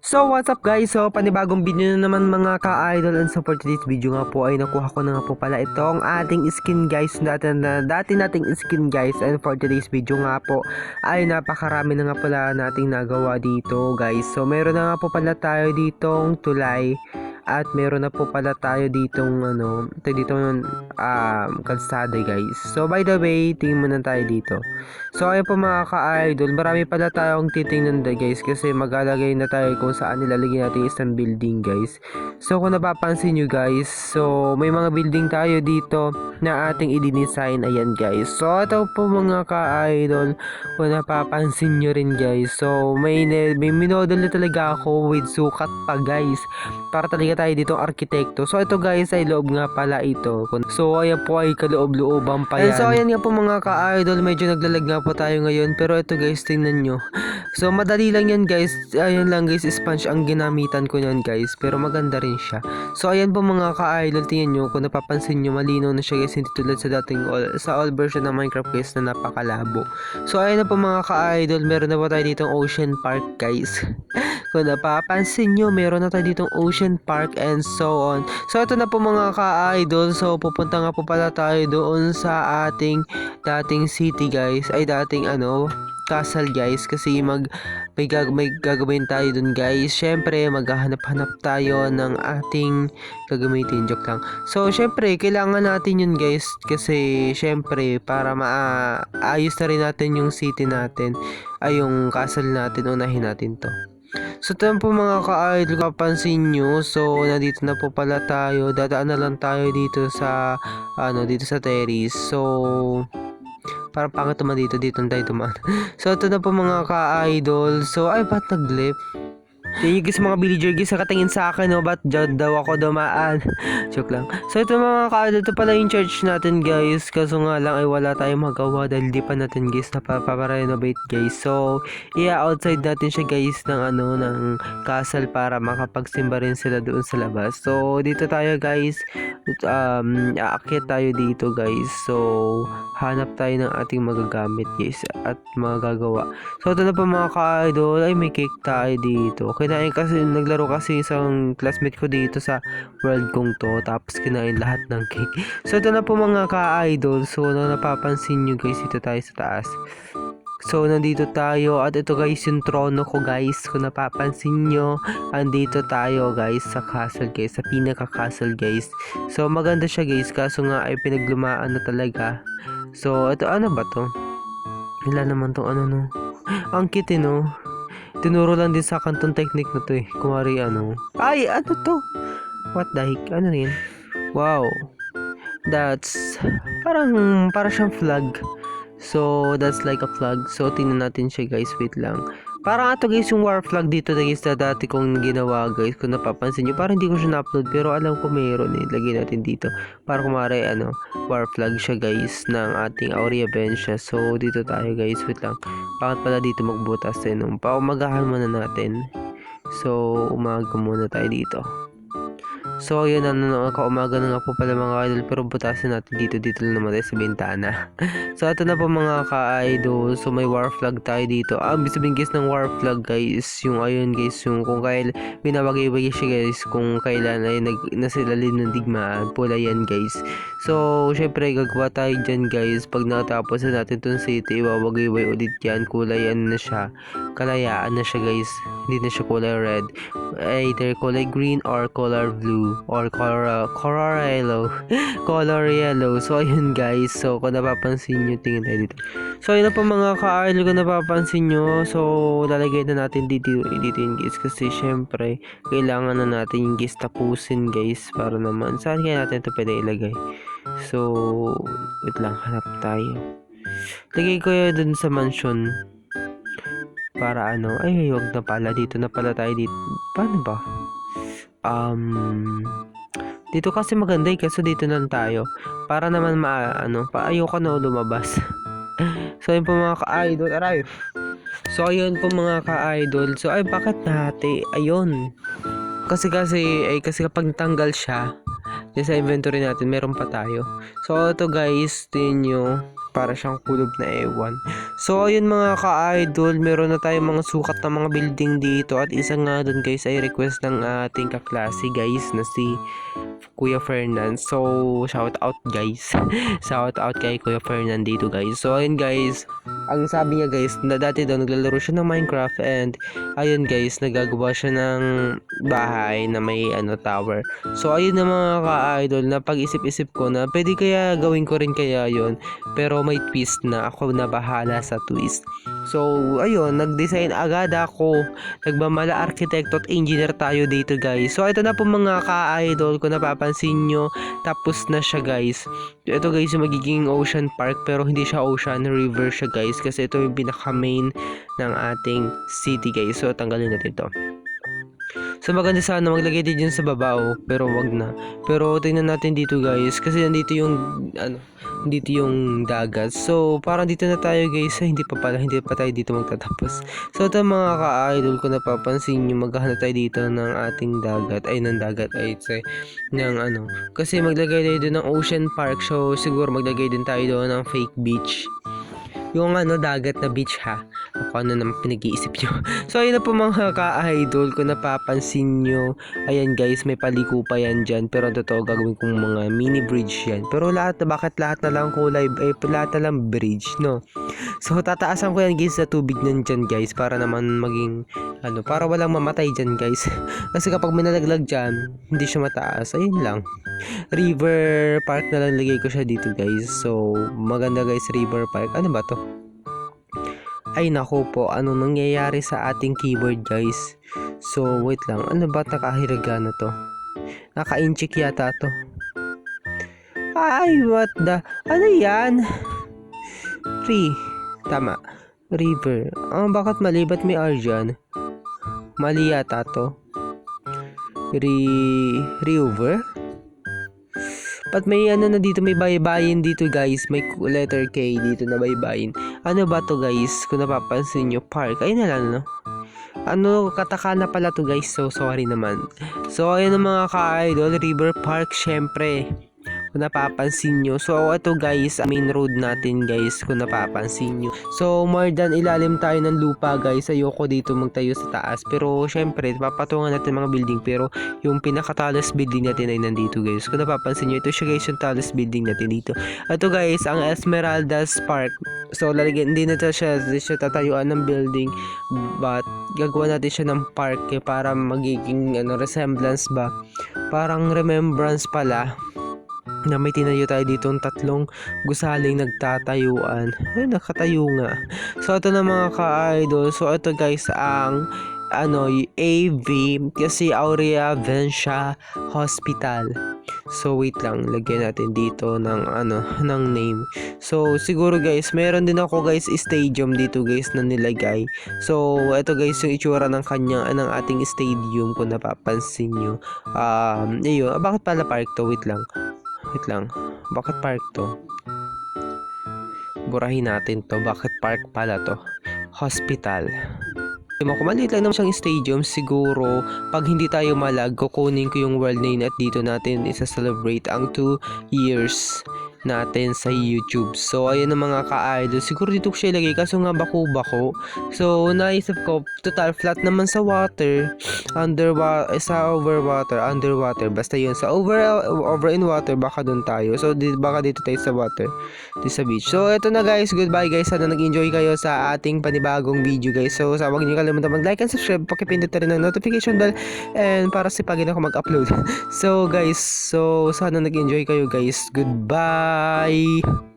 So what's up guys? So panibagong video na naman mga ka-idol and so for today's video nga po ay nakuha ko na nga po pala itong ating skin guys dati, na, dati nating skin guys and for today's video nga po ay napakarami na nga pala nating nagawa dito guys. So meron na nga po pala tayo ditong tulay at meron na po pala tayo ditong ano, ito dito um, kalsada guys. So by the way, tingin muna tayo dito. So ayun po mga ka-idol, marami pala tayong titingnan da guys kasi maglalagay na tayo kung saan nilalagay natin isang building guys. So kung napapansin nyo guys, so may mga building tayo dito na ating i-design ayan guys. So ito po mga ka-idol, kung napapansin nyo rin guys. So may, may minodel na talaga ako with sukat pa guys para talaga tayo dito arkitekto. So ito guys ay loob nga pala ito. So ayan po ay kaloob-looban pa yan. And so ayan nga po mga ka-idol, medyo naglalag nga po tayo ngayon. Pero ito guys, tingnan nyo. So madali lang yan guys. Ayan lang guys, sponge ang ginamitan ko yan guys. Pero maganda rin siya. So ayan po mga ka-idol, tingnan nyo. Kung napapansin nyo, malinaw na siya guys. Hindi tulad sa dating all, sa all version ng Minecraft guys na napakalabo. So ayan na po mga ka-idol, meron na po tayo ditong Ocean Park guys. Kung napapansin nyo, meron na tayo ditong Ocean Park and so on. So ito na po mga ka-idol. So pupunta nga po pala tayo doon sa ating dating city guys. Ay dating ano, castle guys kasi mag may, gag may gagawin tayo dun guys. Syempre maghahanap-hanap tayo ng ating gagamitin. Joke lang. So syempre kailangan natin yun guys kasi syempre para maayos na rin natin yung city natin ay yung castle natin unahin natin to. So ito po mga ka-idol kapansin nyo So nandito na po pala tayo. Dadaan na lang tayo dito sa Ano dito sa terrace. So Parang pangit naman dito, dito tayo tumaan. so, ito na po mga ka-idol. So, ay, ba't nag-lip? Yung guys, mga villager guys, nakatingin sa akin, no? Ba't dyan daw ako dumaan? Joke lang. So, ito mga ka-idol, ito pala yung church natin, guys. Kaso nga lang, ay wala tayong magawa dahil di pa natin, guys, napaparenovate, guys. So, yeah, outside natin siya, guys, ng ano, ng castle para makapagsimba rin sila doon sa labas. So, dito tayo, guys. Um, aakyat tayo dito, guys. So, hanap tayo ng ating magagamit, guys, at mga gagawa. So, ito na po mga ka-idol, ay may cake tayo dito. Kinain kasi, naglaro kasi isang classmate ko dito sa world kong to, tapos kinain lahat ng cake. So, ito na po mga ka-idol. So, na napapansin nyo guys, ito tayo sa taas. So, nandito tayo. At ito guys, yung trono ko guys. Kung napapansin nyo, andito tayo guys sa castle guys. Sa pinaka-castle guys. So, maganda siya guys. Kaso nga ay pinaglumaan na talaga. So, ito ano ba to? Wala naman tong ano no. Ang cute eh, no. Tinuro lang din sa kantong technique na to eh. Kumari ano. Ay, ano to? What the heck? Ano yun? Wow. That's parang para siyang flag. So, that's like a flag. So, tingnan natin siya guys. Wait lang. Parang ato guys yung war flag dito na guys na dati kong ginawa guys. Kung napapansin nyo. Parang hindi ko siya na-upload. Pero alam ko mayroon eh. Lagay natin dito. Para kumari ano. War flag siya guys. Ng ating Aurea Bensia. So, dito tayo guys. Wait lang. Bakit pala dito magbutas eh. Nung paumagahan muna natin. So, umaga muna tayo dito. So, yun na, na kaumaga na nga po pala mga idol. Pero butasin natin dito, dito lang naman tayo sa bintana. so, ito na po mga ka-idol. So, may war flag tayo dito. Ah, ibig sabihin guys ng war flag guys. Yung ayun guys, yung kung kail, binabagay-bagay siya guys. Kung kailan ay nag, nasilalim ng digmaan. Pula yan guys. So, syempre, gagawa tayo dyan guys. Pag natapos na natin tong city, ibabagay-bagay ulit yan. Kulay ano na siya. Kalayaan na siya guys. Hindi na siya kulay red. Either kulay green or color blue or color color yellow. Color yellow. So ayun guys. So kung napapansin nyo tingin tayo dito. So ayun na po mga ka-idol kung napapansin nyo so lalagay na natin dito, dito yun guys. Kasi syempre kailangan na natin yung guys tapusin guys para naman saan kaya natin ito pwede ilagay? So wait lang hanap tayo. Lagay ko yun dun sa mansion. Para ano? Ay wag na pala. Dito na pala tayo dito. Paano ba um dito kasi maganda eh kasi dito lang tayo. Para naman ma ano pa ayoko na lumabas. So yun po mga ka-idol. Aray. So ayun po mga ka-idol. So ay bakit nahati ayun. Kasi kasi ay kasi kapag tanggal siya yung sa inventory natin meron pa tayo. So ito guys tingin nyo para siyang kulob na ewan So ayun mga ka-idol, meron na tayong mga sukat na mga building dito at isa nga dun guys ay request ng ating kaklase guys na si Kuya Fernan. So shout out guys. shout out kay Kuya Fernan dito guys. So ayun guys, ang sabi niya guys na dati daw naglalaro siya ng Minecraft and ayun guys nagagawa siya ng bahay na may ano tower. So ayun na mga ka-idol na pag-isip-isip ko na pwede kaya gawin ko rin kaya yon pero may twist na ako na bahala sa twist. So, ayun, nag-design agad ako. Nagmamala architect at engineer tayo dito, guys. So, ito na po mga ka-idol kung napapansin nyo. Tapos na siya, guys. Ito, guys, yung magiging ocean park. Pero hindi siya ocean, river siya, guys. Kasi ito yung pinaka-main ng ating city, guys. So, tanggalin natin to. So maganda sana maglagay din dyan sa baba oh, pero wag na. Pero tingnan natin dito guys kasi nandito yung ano, dito yung dagat. So parang dito na tayo guys, Ay, hindi pa pala, hindi pa tayo dito magtatapos. So ito mga ka-idol ko napapansin nyo, maghahanap tayo dito ng ating dagat, ay ng dagat, ay say, ng ano. Kasi maglagay tayo doon ng ocean park, so siguro maglagay din tayo doon ng fake beach yung ano dagat na beach ha ako ano naman pinag-iisip nyo. So ayun na po mga ka-idol kung napapansin nyo ayan guys may paliko pa yan dyan. Pero ang totoo gagawin kong mga mini bridge yan. Pero lahat bakit lahat na lang kulay eh lahat na lang bridge no? So tataasan ko yan guys sa tubig nandyan guys para naman maging ano para walang mamatay dyan guys. Kasi kapag may nalaglag dyan hindi siya mataas. Ayun lang. River park na lang lagay ko siya dito guys. So maganda guys river park. Ano ba to ay nako po. Anong nangyayari sa ating keyboard guys? So wait lang. Ano ba nakahiraga na to. Naka-inchik yata to. Ay what the? Ano yan? Free tama. River. Ah bakit mali? Ba't may R dyan? Mali yata to. Re... river Ba't may ano na dito, may baybayin dito guys. May letter K dito na baybayin. Ano ba to guys? Kung napapansin nyo, park. Ayun na lang, no? Ano, kataka na pala to guys. So, sorry naman. So, ayun ang mga ka-idol. River Park, syempre. Kung napapansin nyo. So, ito guys, main road natin guys. Kung napapansin nyo. So, more than ilalim tayo ng lupa guys. Ayoko dito magtayo sa taas. Pero, syempre, papatungan natin mga building. Pero, yung pinakatalas building natin ay nandito guys. Kung napapansin nyo, ito siya guys yung talas building natin dito. Ito guys, ang Esmeralda's Park. So, lalagyan, hindi na siya, hindi siya tatayuan ng building. But, gagawa natin siya ng park eh, para magiging ano, resemblance ba. Parang remembrance pala na may tinayo tayo dito ng tatlong gusaling nagtatayuan. Ay, nakatayo nga. So, ito na mga ka-idol. So, ito guys, ang ano, AV kasi Aurea Vencia Hospital. So wait lang, lagyan natin dito ng ano, ng name. So siguro guys, meron din ako guys stadium dito guys na nilagay. So ito guys yung itsura ng kanya ng ating stadium kung napapansin nyo. Um, ayun, ah, bakit pala park to? Wait lang. Wait lang. Bakit park to? Burahin natin to. Bakit park pala to? Hospital. Mo, kung maliit lang naman siyang stadium, siguro pag hindi tayo malag, kukunin ko yung world name at dito natin isa-celebrate ang 2 years natin sa YouTube. So, ayun ang mga ka-idol. Siguro dito ko siya ilagay kaso nga bako-bako. So, naisip ko, total flat naman sa water. Under sa over water, underwater. Basta yun. Sa over, over in water, baka doon tayo. So, di, baka dito tayo sa water. Dito sa beach. So, eto na guys. Goodbye guys. Sana nag-enjoy kayo sa ating panibagong video guys. So, sa huwag niyo kalimutan mag-like and subscribe. Pakipindot na rin ng notification bell. And para si pagin ako mag-upload. so, guys. So, sana nag-enjoy kayo guys. Goodbye. Bye.